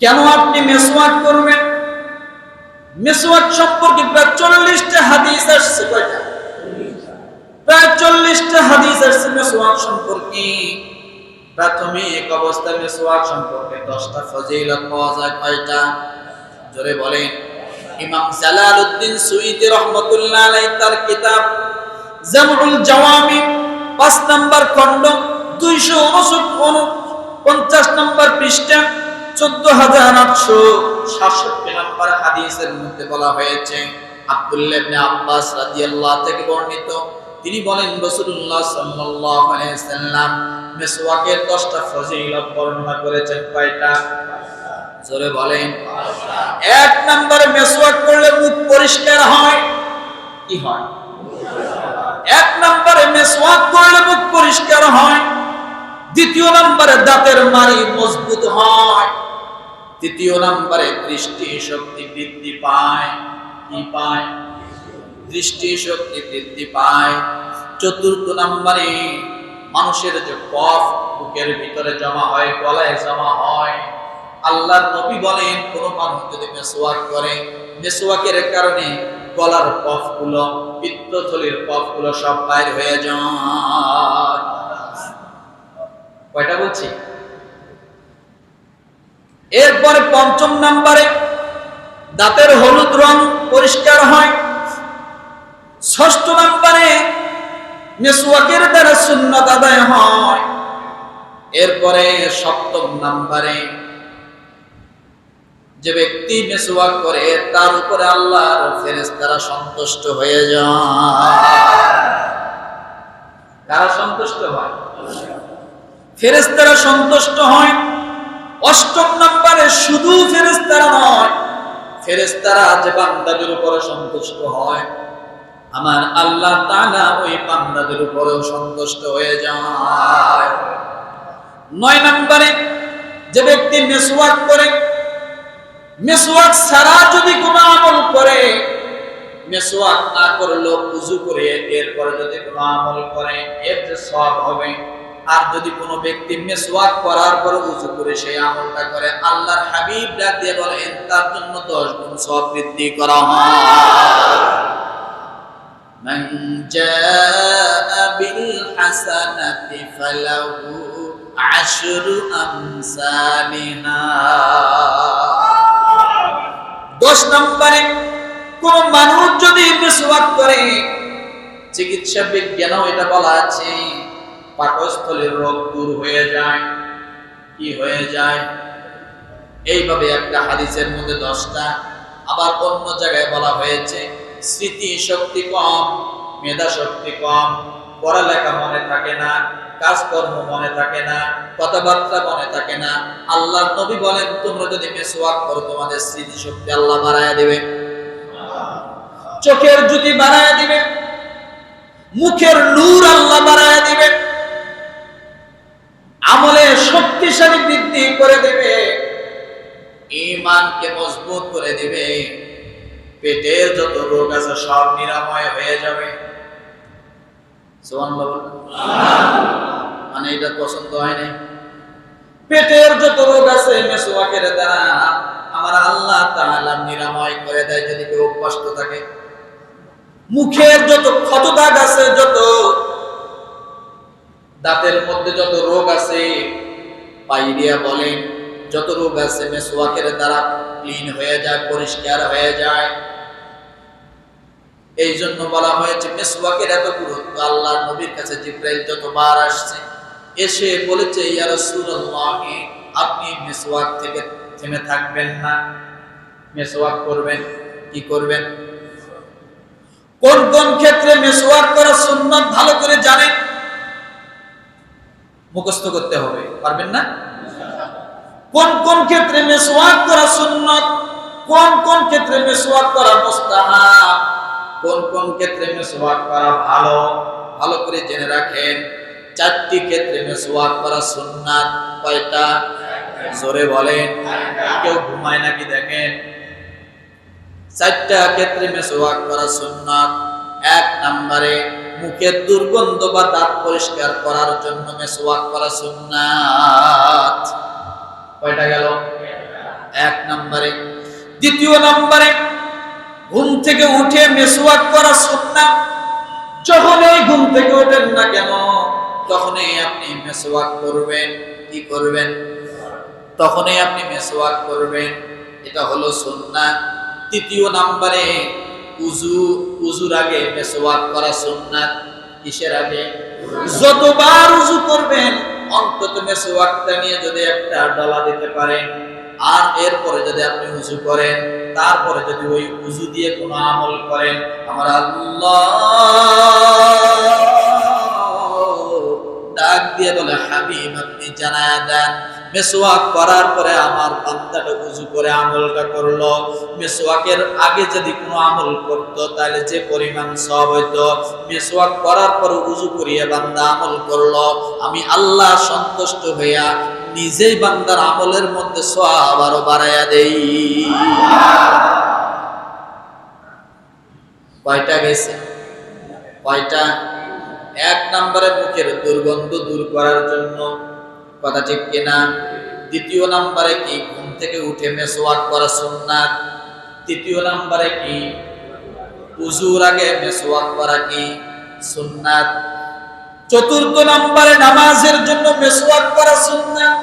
কেন আপনি মেসওয়াক করবেন? মেসওয়াক সম্পর্কে প্রায় চল্লিশটা হাদিস আসছে কয়টা? প্রায় চল্লিশটা হাদিস আসছে মেসওয়াক সম্পর্কে। প্রাথমিক অবস্থায় মেসওয়াক সম্পর্কে দশটা ফজিলত পাওয়া যায় কয়টা? জোরে বলেন। ইমাম জালালউদ্দিন সুইদি রহমতুল্লাহ আলাইহি তার কিতাব জামউল জাওয়ামি, পাঁচ নাম্বার খণ্ড, দুইশো পঞ্চাশ নম্বর পৃষ্ঠা। চোদ্দ হাজার আটশো সাতষট্টি নম্বর হাদিসের মধ্যে বলা হয়েছে আব্বাস থেকে বর্ণিত। তিনি বলেন সাল্লাম মিসওয়াকের 10টা ফজিলত বর্ণনা করেছেন জোরে বলেন। এক নম্বরে মেসওয়াক পরিষ্কার হয়, কি হয়? এক পরিষ্কার হয়, দ্বিতীয় নম্বরে দাঁতের মারি মজবুত হয়। তৃতীয় নম্বরে দৃষ্টি শক্তি বৃদ্ধি পায়। কি পায়? দৃষ্টি শক্তি বৃদ্ধি পায়। চতুর্থ নম্বরে মানুষের যে কফ বুকের ভিতরে জমা হয়, গলায় জমা হয়, আল্লাহর নবী বলেন, কোন মানুষ যদি মেসওয়াক করে, মেসওয়াকের কারণে গলার কফগুলো পিত্তথলির কফগুলো সব বাইর হয়ে যায়। কয়টা বলছি? এরপরে পঞ্চম নাম্বারে দাঁতের হলুদ রং পরিষ্কার হয়। ষষ্ঠ নম্বরে মেসওয়াকের দ্বারা সুন্নত আদায় হয়। এরপরে সপ্তম নাম্বারে যে ব্যক্তি মেসওয়াক করে, তার উপরে আল্লাহর ফেরেশতারা সন্তুষ্ট হয়ে যায়। কারা সন্তুষ্ট হয়? ফেরেশতারা সন্তুষ্ট হয়। অষ্টম নম্বরে শুধু ফেরেস্তারা নয় ফেরেস্তারা যে বান্দাদের উপরে সন্তুষ্ট হয়, আমার আল্লাহ তাআলা ওই বান্দাদের উপরেও সন্তুষ্ট হয়ে যায়। নয় নম্বরে যে ব্যক্তি মেসওয়াক করে, মেসওয়াক ছাড়া যদি কোনো আমল করে, মেসওয়াক না করল উজু করে এরপরে যদি কোনো আমল করে, এর যে সব হবে আর যদি কোনো ব্যক্তি মেসওয়াক করার পর উজু করে সেই আমলটা করে, আল্লাহর হাবিব ডাক দিয়ে বলেন তার জন্য দশ গুণ সব বৃদ্ধি করা দশ নম্বরে, কোন মানুষ যদি মেসওয়াক করে চিকিৎসা বিজ্ঞানও এটা বলা আছে। পাকস্থলীর রোগ দূর হয়ে যায়। কি হয়ে যায়? এইভাবে একটা হাদিসের মধ্যে দশটা, আবার অন্য জায়গায় বলা হয়েছে স্মৃতি শক্তি কম মেধা শক্তি কম, পড়ালেখা মনে থাকে না, কাজকর্ম মনে থাকে না, কথাবার্তা মনে থাকে না। আল্লাহ নবী বলেন, তোমরা যদি মেসওয়াক করো, তোমাদের স্মৃতি শক্তি আল্লাহ বাড়ায় দেবে। চোখের জ্যোতি বাড়ায় দিবে। মুখের নূর আল্লাহ বাড়ায় দিবে। আমলে শক্তিশালী বৃদ্ধি করে দেবে। ইমানকে মজবুত করে দিবে। পেটের যত রোগ আছে সব নিরাময় হয়ে যাবে। মানে এটা পছন্দ হয় নাই? পেটের যত রোগ আছে, মেসোয়াকের দ্বারা আমার আল্লাহ তাআলা নিরাময় করে দেয় যদি কেউ কষ্ট থাকে। মুখের যত ক্ষত দাগ আছে, যত দাঁতের মধ্যে যত রোগ আছে পাইরিয়া বলেন যত রোগ আছে মেসোয়াকের দ্বারা ক্লিন হয়ে যায়, পরিষ্কার হয়ে যায়। এই জন্য বলা হয়েছে, মেসওয়াকের এত গুরুত্ব, আল্লাহ নবীর কাছে জিব্রাইল যতবার আসছে, এসে বলেছে, ইয়া রাসূলুল্লাহ, আপনি মেসওয়াক থেকে থেমে থাকবেন না। মেসওয়াক করবেন, কি করবেন? কোন কোন ক্ষেত্রে মেসওয়াক করা সুন্নাত ভালো করে জানেন? মুখস্থ করতে হবে, পারবেন না? কোন কোন ক্ষেত্রে মেসওয়াক করা সুন্নাত? কোন কোন ক্ষেত্রে মেসওয়াক করা মুস্তাহাব? কোন কোন ক্ষেত্রে মেসওয়াক করা ভালো? ভালো করে জেনে রাখেন, চারটি ক্ষেত্রে মেসওয়াক করা সুন্নাত কয়টা? জোরে বলেন, কেউ ঘুমায় নাকি দেখেন? চারটা ক্ষেত্রে মেসওয়াক করা সুন্নাত, এক নম্বরে মুখের দুর্গন্ধ বা দাঁত পরিষ্কার করার জন্য মেসওয়াক করা সুন্নাত। কয়টা গেল? এক নম্বরে। দ্বিতীয় নম্বরে, ঘুম থেকে উঠে মেসওয়াক করা সুন্নাহ যখনই ঘুম থেকে ওঠেন না কেন, তখনই আপনি মেসওয়াক করবেন। কি করবেন? তখনই আপনি মেসওয়াক করবেন। এটা হলো সুন্নাহ তৃতীয় নম্বরে উজু উজুর আগে মেসওয়াক করা সুন্নাত কিসের আগে? যতবার উজু করবেন অন্তত মেসওয়াকটা নিয়ে যদি একটা ডলা দিতে পারেন আর এরপরে যদি আপনি উজু করেন তারপরে যদি ওই উজু দিয়ে কোনো আমল করেন আমার আল্লাহ ডাক দিয়ে বলে হাবিব আপনি জানায়া দেন মেসওয়াক করার পরে আমার বান্দাটা উজু করে আমলটা করল। মেসওয়াকের আগে যদি কোনো আমল করতো, তাহলে যে পরিমাণ সব হইতো, মেসওয়াক করার পর উজু করিয়ে বান্দা আমল করল। আমি আল্লাহ সন্তুষ্ট হইয়া নিজেই বান্দার আমলের মধ্যে সব আবারও বাড়াইয়া দেই। কয়টা গেছে? কয়টা? এক নম্বরে মুখের দুর্গন্ধ দূর করার জন্য কথা ঠিক কিনা? দ্বিতীয় নম্বরে কি ঘুম থেকে উঠে মেসওয়াক করা সুন্নাত? তৃতীয় নম্বরে কি? উজুর আগে মেসওয়াক করা কি সুন্নাত? চতুর্থ নম্বরে নামাজের জন্য মেসওয়াক করা সুন্নাত?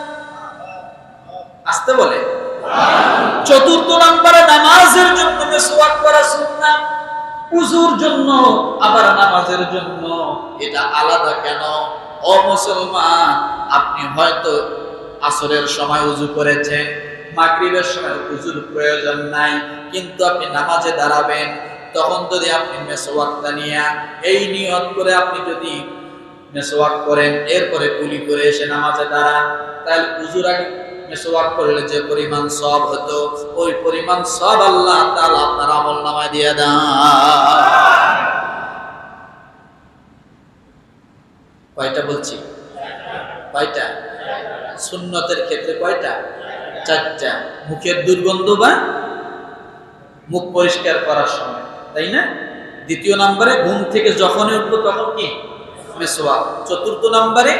আসতে বলে? চতুর্থ নম্বরে নামাজের জন্য মেসওয়াক করা সুন্নাত? উজুর জন্য, আবার নামাজের জন্য? এটা আলাদা কেন? ও মুসলমান, আপনি হয়তো আসরের সময় উজু করেছেন, মাগরিবের সময় উজুর প্রয়োজন নাই, কিন্তু আপনি নামাজে দাঁড়াবেন, তখন যদি আপনি মেসোয়াকটা নিয়ে এই নিয়ত করে আপনি যদি মেসোয়াক করেন, এরপরে কুলি করে এসে নামাজে দাঁড়ান, তাহলে উজুর আগে মেসোয়াক করলে যে পরিমাণ সব হতো, ওই পরিমাণ সব আল্লাহ তাআলা আপনার আমল নামায় দিয়ে দেন। কয়টা বলছি? কয়টা? সুন্নতের ক্ষেত্রে কয়টা? চারটা। মুখের দুর্গন্ধ বা মুখ পরিষ্কার করার সময়, তাই না? দ্বিতীয় নম্বরে ঘুম থেকে যখনই উঠবো তখন কি? মেসোয়া চতুর্থ নম্বরে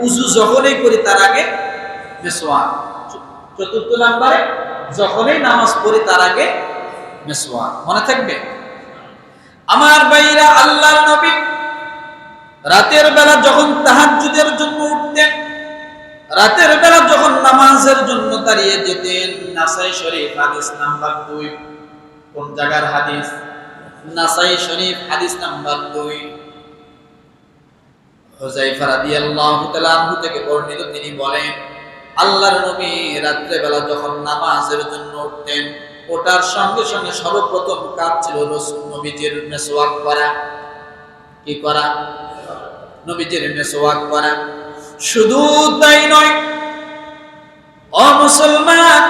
উজু যখনই করি তার আগে মেসোয়া চতুর্থ নম্বরে যখনই নামাজ পড়ি তার আগে মেসোয়া মনে থাকবে? আমার বাইরা আল্লাহ নবী রাতের বেলা যখন তাহাজ্জুদের জন্য উঠতেন, রাতের বেলা যখন নামাজের জন্য দাঁড়িয়ে যেতেন, নাসাই শরীফ হাদিস নাম্বার দুই। কোন জায়গার হাদিস? নাসাই শরীফ হাদিস নাম্বার দুই। থেকে বর্ণিত তিনি বলেন, আল্লাহর নবী রাত্রে বেলা যখন নামাজের জন্য উঠতেন, ওটার সঙ্গে সঙ্গে সর্বপ্রথম কাজ ছিল রসুল নবীজির মেসওয়াক করা। কি করা? নবীজির মেসওয়াক করা শুধু তাই নয় ও মুসলমান,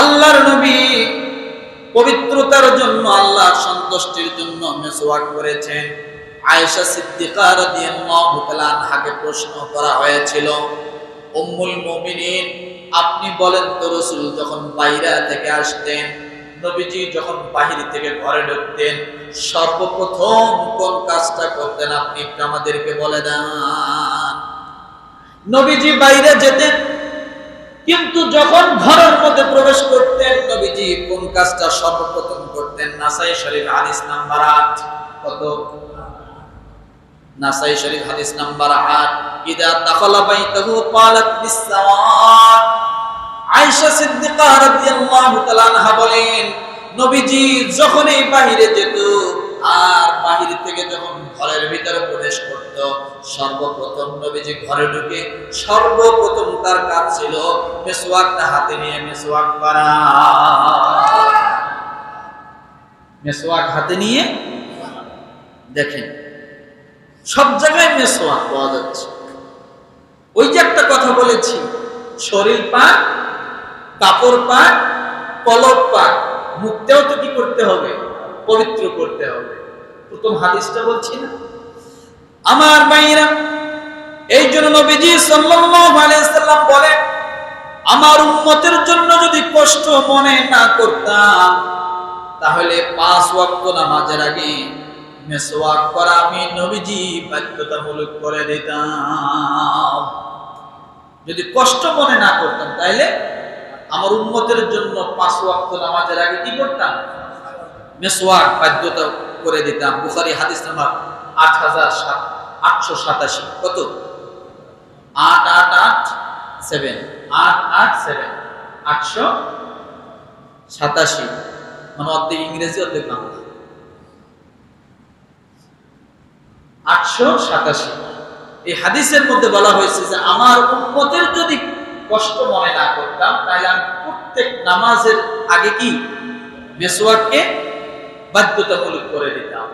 আল্লাহর নবী পবিত্রতার জন্য, আল্লাহর সন্তুষ্টির জন্য মেসওয়াক করেছেন আয়েশা সিদ্দিকা রাদিয়াল্লাহু তাআলা আনহাকে প্রশ্ন করা হয়েছিল, উম্মুল মুমিনিন, আপনি বলেন তো রাসূল যখন বাইরে থেকে আসতেন নবীজি যখন বাহির থেকে ঘরে ঢুকতেন, সর্বপ্রথম কোন কাজটা করতেন আপনি আমাদেরকে বলে দেন। নবীজি বাইরে যেতেন, কিন্তু যখন ঘরের মধ্যে প্রবেশ করতেন, নবীজি কোন কাজটা সর্বপ্রথম করতেন? নাসাই শরীফ হাদিস নাম্বার আট। কত? নাসাই শরীফ হাদিস নাম্বার আট। ইদা দাখালা বাইতাহু, ক্বালাত বিসসাওয়াত আয়েশা সিদ্দিকা রাদিয়াল্লাহু তাআলা আনহা বলেন, নবীজি যখনই বাহিরে যেত, আর বাহির থেকে যখন ঘরের ভিতরে প্রবেশ করত, সর্বপ্রথম নবীজি ঘরে ঢুকে সর্বপ্রথম তার কাজ ছিল মেসওয়াকটা হাতে নিয়ে মেসওয়াক করা মেসওয়াক হাতে নিয়ে দেখেন, সব জায়গায় মেসওয়াক পাওয়া যাচ্ছে। ওই যে একটা কথা বলেছি, শরীর পাক কাপড় পাক কলব পাক, মুখটাও তো কি করতে হবে? পবিত্র করতে হবে। প্রথম হাদিসটা বলছি না। আমার ভাইরা এই জন্য নবীজি সাল্লাল্লাহু আলাইহি সাল্লাম বলেন, আমার উম্মতের জন্য যদি কষ্ট মনে না করতাম, তাহলে পাঁচ ওয়াক্ত নামাজের আগে মেসওয়াক করা আমি নবীজি বাধ্যতামূলক করে দিতাম। যদি কষ্ট মনে না করতাম, তাইলে আমার উম্মতের জন্য পাঁচ ওয়াক্ত নামাজের আগে কি করতাম? মেসওয়াক বাধ্যতা করে দিতাম। বুখারি হাদিস নাম্বার আট হাজার সাত আটশো সাতাশি। কত? আট আট আট, সেভেন। আট আট, সেভেন। আটশো সাতাশি। মানে অর্ধেক ইংরেজি, অর্ধেক বাংলা। আটশো সাতাশি। এই হাদিসের মধ্যে বলা হয়েছে যে, আমার উম্মতের যদি কষ্ট মনে না করতাম, তাহলে আমি প্রত্যেক নামাজের আগে কি? মেসোয়াককে বাধ্যতামূলক করে দিতাম।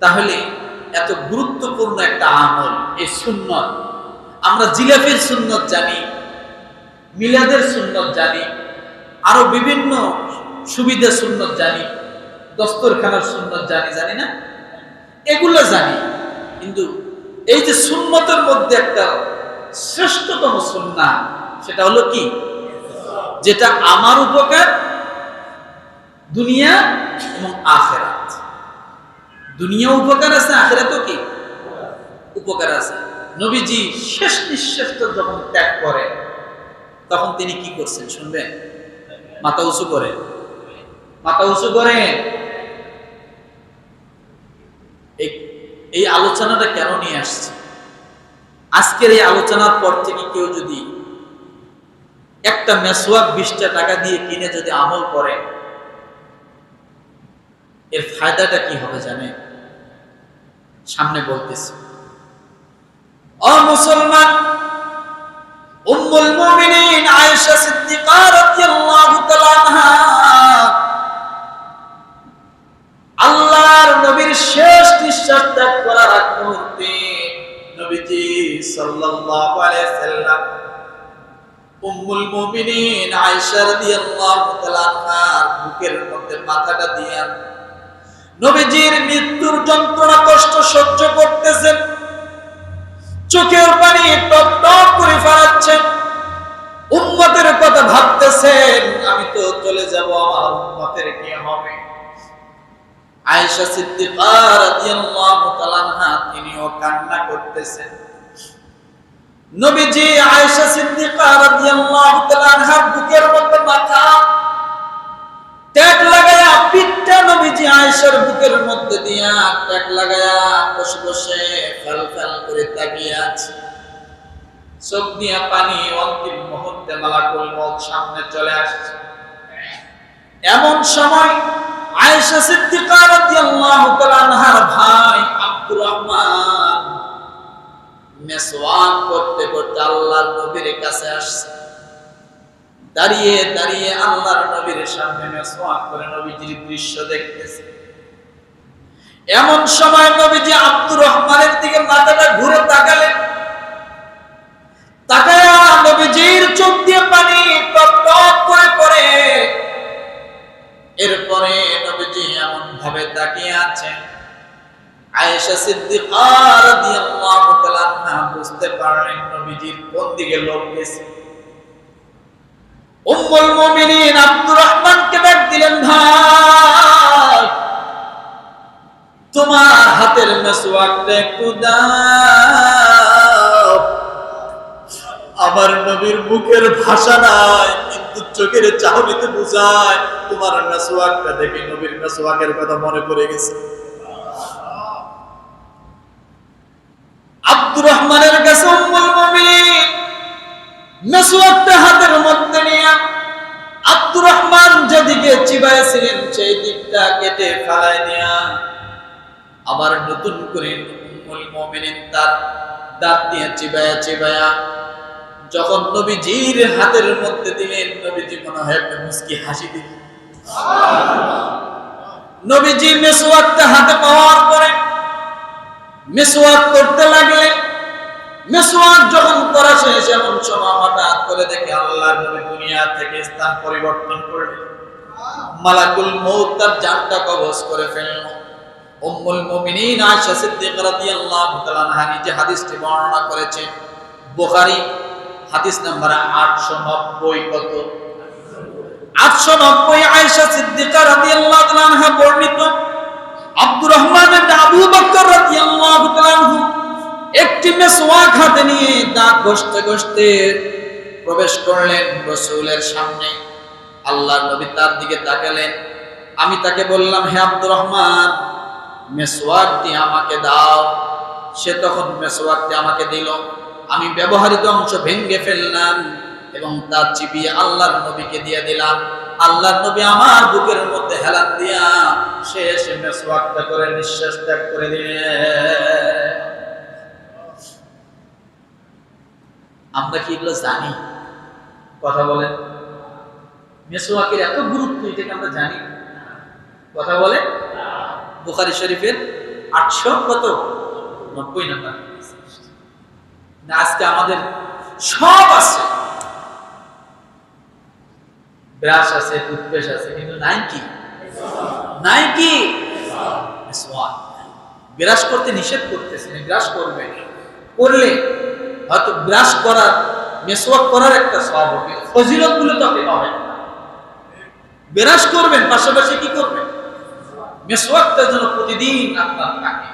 তাহলে এত গুরুত্বপূর্ণ একটা আমল, এই সুন্নত। আমরা জিলাফির সুন্নত জানি, মিলাদের সুন্নত জানি, আরও বিভিন্ন সুবিধা সুন্নত জানি, দস্তরখানার সুন্নত জানি জানি না? এগুলো জানি। কিন্তু এই যে সুন্নতের মধ্যে একটা শ্রেষ্ঠতম সুন্না সেটা হলো কি? যেটা আমার উপকার, দুনিয়া এবং আখেরাত। দুনিয়া উপকার আছে, আখেরাতও কি? উপকার আছে। নবীজি শেষ নিঃশ্বাস যখন ত্যাগ করেন, তখন তিনি কি করছেন শুনবেন? মাথা উঁচু করে। মাথা উঁচু করে। এই আলোচনাটা কেন নিয়ে আসছে? আজকের এই আলোচনার পর থেকে কেউ যদি একটা মেসোয়াক বিশটা টাকা দিয়ে কিনে যদি আমল করে, এর ফায়দাটা কি হবে জানে সামনে বলতেছি। ও মুসলমান আল্লাহর নবীর শেষ নিঃশ্বাস ত্যাগ করার আগ মুহূর্তে নবীজি সাল্লাল্লাহু আলাইহি সাল্লাম, উম্মুল মুমিনিন আয়েশা রাদিয়াল্লাহু তাআলা বুকের মধ্যে মাথাটা নবীজির মৃত্যুর যন্ত্রণা, কষ্ট সহ্য করতেছেন, চোখের পানি টপ টপ করে ফেলাচ্ছেন উম্মতের কথা ভাবতেছেন, আমি তো চলে যাব, আমার উম্মতের কি হবে? আয়েশা সিদ্দিকা রাদিয়াল্লাহু তাআলা তিনিও কান্না করতেছেন। নবীজি আয়েশা সিদ্দিকা রাদিয়াল্লাহু তাআলা আনহার বুকের মধ্যে মাথা ট্যাগ লাগায়া পিঠটা নবীজি আয়েশার বুকের মধ্যে দিয়া ট্যাগ লাগায়া বসে বসে ফেল ফেল করে তাকিয়ে আছে। চোখ দিয়া পানি অন্তিম মুহূর্তে মালাকুল মউত সামনে চলে আসছে। এমন সময় আয়েশা সিদ্দিকা রাদিয়াল্লাহু তাআলা ভাই আব্দুর রহমান। মেসওয়াক করতে করতে আল্লাহর নবীর কাছে আসছে। দাঁড়িয়ে দাঁড়িয়ে আল্লাহর নবীর সামনে মেসওয়াক করে দৃশ্য দেখতেছে। এমন সময় নবীজি আব্দুর রহমানের দিকে মাথাটা ঘুরে তাকালেন। তাকায়া নবীজির চোখ দিয়ে পানি টপ করে পড়ে। এরপরে নবীজি এমন ভাবে তাকিয়ে আছেন আয়েশা সিদ্দিকা রাদিয়াল্লাহু তাআলা বুঝতে পারলেন নবীজির কোন দিকে লোক গেছে। উম্মুল মুমিনিন আব্দুর রহমানকে ডাক দিলেন, ভাই, তোমার হাতের মেসওয়াকটা একটু দাও। আমার নবীর মুখের ভাষা নাই। চোখের চাহনিতে বুঝায়। তোমার দেখে নবীর কথা মনে পড়ে গেছে। আব্দুর রহমানের কাছে উম্মুল মুমিনিন হাতের মধ্যে নিয়ে আব্দুর রহমান যেদিকে চিবাইছিলেন সেই দিকটা কেটে ফেলায় নিয়া আবার নতুন করে উম্মুল মুমিনিন তার দাঁত দিয়ে চিবায়া চিবায়া যখন নবীজির হাতের মধ্যে দিলেন, নবীজি মনে হয় একটা মুস্কি হাসি দিলেন। নবীজি মেসওয়াকটা হাতে পাওয়ার পরে মেসওয়াক করতে লাগলেন। মেসওয়াক যখন করা করে দেখে আল্লাহর নবী থেকে স্থান পরিবর্তন মালাকুল কবজ করে হাদিসটি বর্ণনা করেছেন। বুখারী হাদিস নাম্বার 890 কত? 890 আয়েশা সিদ্দিকা রাদিয়াল্লাহু তাআলা বর্ণিত, আব্দুর রহমান আবু বকর রাদিয়াল্লাহু তাআলা একটি মেসওয়াক হাতে নিয়ে দাঁত ঘষতে ঘষতে প্রবেশ করলেন রসুলের সামনে। আল্লাহ নবী তার দিকে তাকালেন। আমি তাকে বললাম, হে আব্দুর রহমান, মেসওয়াকটি আমাকে দাও। সে তখন মেসওয়াকটি আমাকে দিল। আমি ব্যবহারিত অংশ ভেঙ্গে ফেললাম এবং তার চিপিয়ে আল্লাহর নবীকে দিয়ে দিলাম। আল্লাহর নবী আমার বুকের মধ্যে হেলান দিয়া শেষ মেসওয়াকটা করে নিঃশ্বাস ত্যাগ করে দিলেন। আমরা কি এগুলো জানি? কথা বলেন। মেসোয়াকের এত গুরুত্ব এটাকে আমরা জানি? কথা বলে বুখারি শরীফের আটশো কত? নব্বই নাম্বার। না, আজকে আমাদের সব আছে। ব্রাশ আছে, টুথপেস্ট আছে কিন্তু ব্রাশ করতে নিষেধ করতেছে ব্রাশ করবে। করলে হয়তো ব্রাশ করার, মেসওয়াক করার একটা সব হবে। ফজিলতগুলো তো আপনি ব্রাশ করবেন, পাশাপাশি কি করবেন? মেসওয়াকটা যেন প্রতিদিন আপনার থাকে।